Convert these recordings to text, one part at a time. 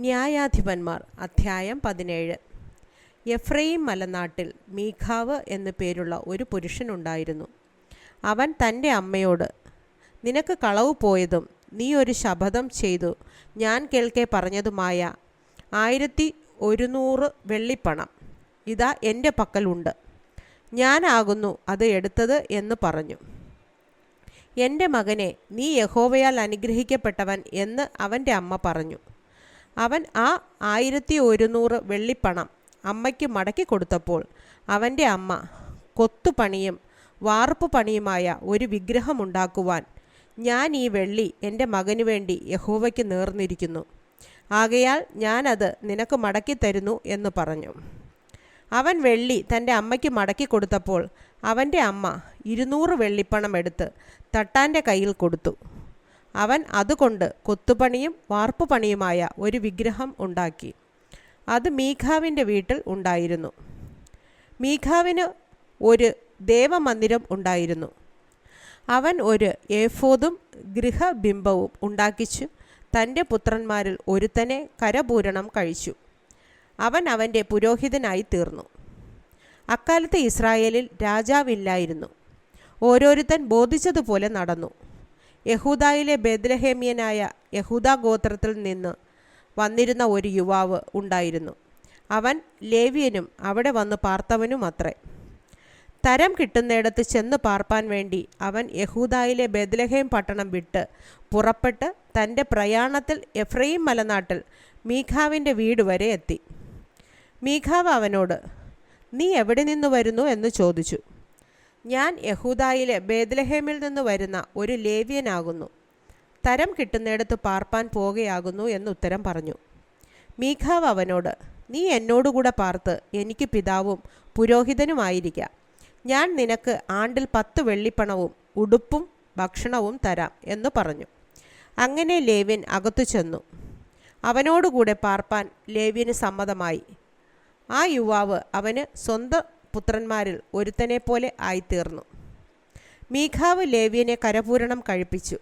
ന്യായാധിപന്മാർ അധ്യായം പതിനേഴ്. എഫ്രൈം മലനാട്ടിൽ മീഖാവ് എന്നു പേരുള്ള ഒരു പുരുഷനുണ്ടായിരുന്നു അവൻ തന്റെ അമ്മയോട് നിനക്ക് കളവ് പോയതും നീ ഒരു ശപഥം ചെയ്തു ഞാൻ കേൾക്കെ പറഞ്ഞതുമായ ആയിരത്തി ഒരുന്നൂറ് വെള്ളിപ്പണം. ഇതാ എന്റെ പക്കലുണ്ട് ഞാനാകുന്നു അത് എടുത്തത് എന്ന് പറഞ്ഞു. എന്റെ മകനെ നീ യഹോവയാൽ അനുഗ്രഹിക്കപ്പെട്ടവൻ എന്ന് അവന്റെ അമ്മ പറഞ്ഞു. അവൻ ആ ആയിരത്തി ഒരുന്നൂറ് വെള്ളിപ്പണം അമ്മയ്ക്ക് മടക്കി കൊടുത്തപ്പോൾ അവന്റെ അമ്മ കൊത്തുപണിയും വാർപ്പ് പണിയുമായ ഒരു വിഗ്രഹമുണ്ടാക്കുവാൻ ഞാൻ ഈ വെള്ളി എന്റെ മകനു വേണ്ടി യഹോവയ്ക്ക് നേർന്നിരിക്കുന്നു. ആകയാൽ ഞാനത് നിനക്ക് മടക്കി തരുന്നു എന്ന് പറഞ്ഞു. അവൻ വെള്ളി തന്റെ അമ്മയ്ക്ക് മടക്കി കൊടുത്തപ്പോൾ അവന്റെ അമ്മ ഇരുന്നൂറ് വെള്ളിപ്പണം എടുത്ത് തട്ടാന്റെ കയ്യിൽ കൊടുത്തു. അവൻ അതുകൊണ്ട് കൊത്തുപണിയും വാർപ്പുപണിയുമായ ഒരു വിഗ്രഹം ഉണ്ടാക്കി. അത് മീഖാവിന്റെ വീട്ടിൽ ഉണ്ടായിരുന്നു. മീഖാവിന് ഒരു ദേവമന്ദിരം ഉണ്ടായിരുന്നു. അവൻ ഒരു ഏഫോദും ഗൃഹബിംബവും ഉണ്ടാക്കിച്ചു. തന്റെ പുത്രന്മാരിൽ ഒരുത്തനെ കരപൂരണം കഴിച്ചു. അവൻ അവന്റെ പുരോഹിതനായി തീർന്നു. അക്കാലത്ത് ഇസ്രായേലിൽ രാജാവില്ലായിരുന്നു. ഓരോരുത്തൻ ബോധിച്ചതുപോലെ നടന്നു. യഹൂദായിലെ ബേദ്രഹേമ്യനായ യഹൂദ ഗോത്രത്തിൽ നിന്ന് വന്നിരുന്ന ഒരു യുവാവ് ഉണ്ടായിരുന്നു. അവൻ ലേവ്യനും അവിടെ വന്ന് പാർത്തവനും അത്രേ. തരം കിട്ടുന്നിടത്ത് ചെന്ന് പാർപ്പാൻ വേണ്ടി അവൻ യഹൂദായിലെ ബദ്ലഹേം പട്ടണം വിട്ട് പുറപ്പെട്ട് തന്റെ പ്രയാണത്തിൽ എഫ്രൈം മലനാട്ടിൽ മീഖാവിന്റെ വീട് വരെ എത്തി. മീഖാവ് അവനോട് നീ എവിടെ നിന്ന് വരുന്നു? എന്ന് ചോദിച്ചു. ഞാൻ യഹൂദായിലെ ബേദ്ലഹേമിൽ നിന്ന് വരുന്ന ഒരു ലേവ്യനാകുന്നു. തരം കിട്ടുന്നിടത്ത് പാർപ്പാൻ പോകുകയാകുന്നു എന്ന് ഉത്തരം പറഞ്ഞു. മീഖാവ് അവനോട് നീ എന്നോടുകൂടെ പാർത്ത് എനിക്ക് പിതാവും പുരോഹിതനുമായിരിക്കാം. ഞാൻ നിനക്ക് ആണ്ടിൽ പത്ത് വെള്ളിപ്പണവും ഉടുപ്പും ഭക്ഷണവും തരാം എന്ന് പറഞ്ഞു. അങ്ങനെ ലേവ്യൻ അകത്തു ചെന്നു. അവനോടുകൂടെ പാർപ്പാൻ ലേവ്യന് സമ്മതമായി. ആ യുവാവ് അവന് സ്വന്തം പുത്രന്മാരിൽ ഒരുത്തനെ പോലെ ആയിത്തീർന്നു. മീഖാവ് ലേവ്യനെ കരപൂരണം കഴിപ്പിച്ചു.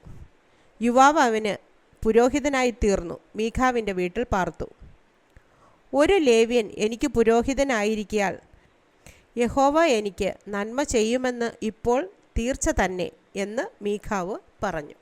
യുവാവ് അവന് പുരോഹിതനായി തീർന്നു. മീഖാവിന്റെ വീട്ടിൽ പാർത്തു. ഒരു ലേവ്യൻ എനിക്ക് പുരോഹിതനായിരിക്കാൽ യഹോവ എനിക്ക് നന്മ ചെയ്യുമെന്ന് ഇപ്പോൾ തീർച്ച തന്നെ എന്ന് മീഖാവ് പറഞ്ഞു.